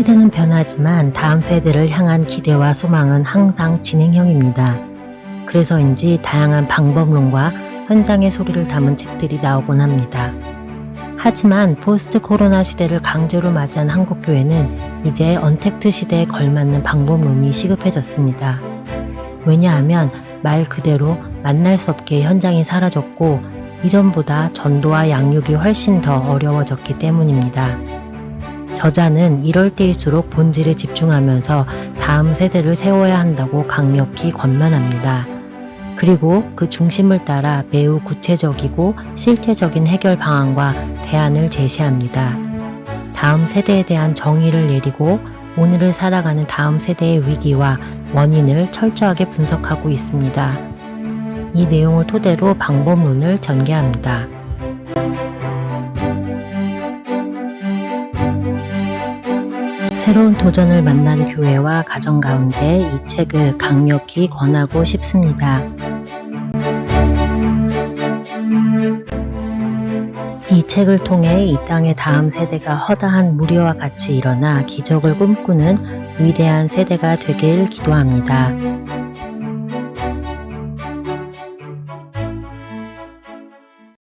시대는 변하지만 다음 세대를 향한 기대와 소망은 항상 진행형입니다. 그래서인지 다양한 방법론과 현장의 소리를 담은 책들이 나오곤 합니다. 하지만 포스트 코로나 시대를 강제로 맞이한 한국교회는 이제 언택트 시대에 걸맞는 방법론이 시급해졌습니다. 왜냐하면 말 그대로 만날 수 없게 현장이 사라졌고 이전보다 전도와 양육이 훨씬 더 어려워졌기 때문입니다. 저자는 이럴 때일수록 본질에 집중하면서 다음 세대를 세워야 한다고 강력히 권면합니다. 그리고 그 중심을 따라 매우 구체적이고 실제적인 해결 방안과 대안을 제시합니다. 다음 세대에 대한 정의를 내리고 오늘을 살아가는 다음 세대의 위기와 원인을 철저하게 분석하고 있습니다. 이 내용을 토대로 방법론을 전개합니다. 새로운 도전을 만난 교회와 가정 가운데 이 책을 강력히 권하고 싶습니다. 이 책을 통해 이 땅의 다음 세대가 허다한 무리와 같이 일어나 기적을 꿈꾸는 위대한 세대가 되길 기도합니다.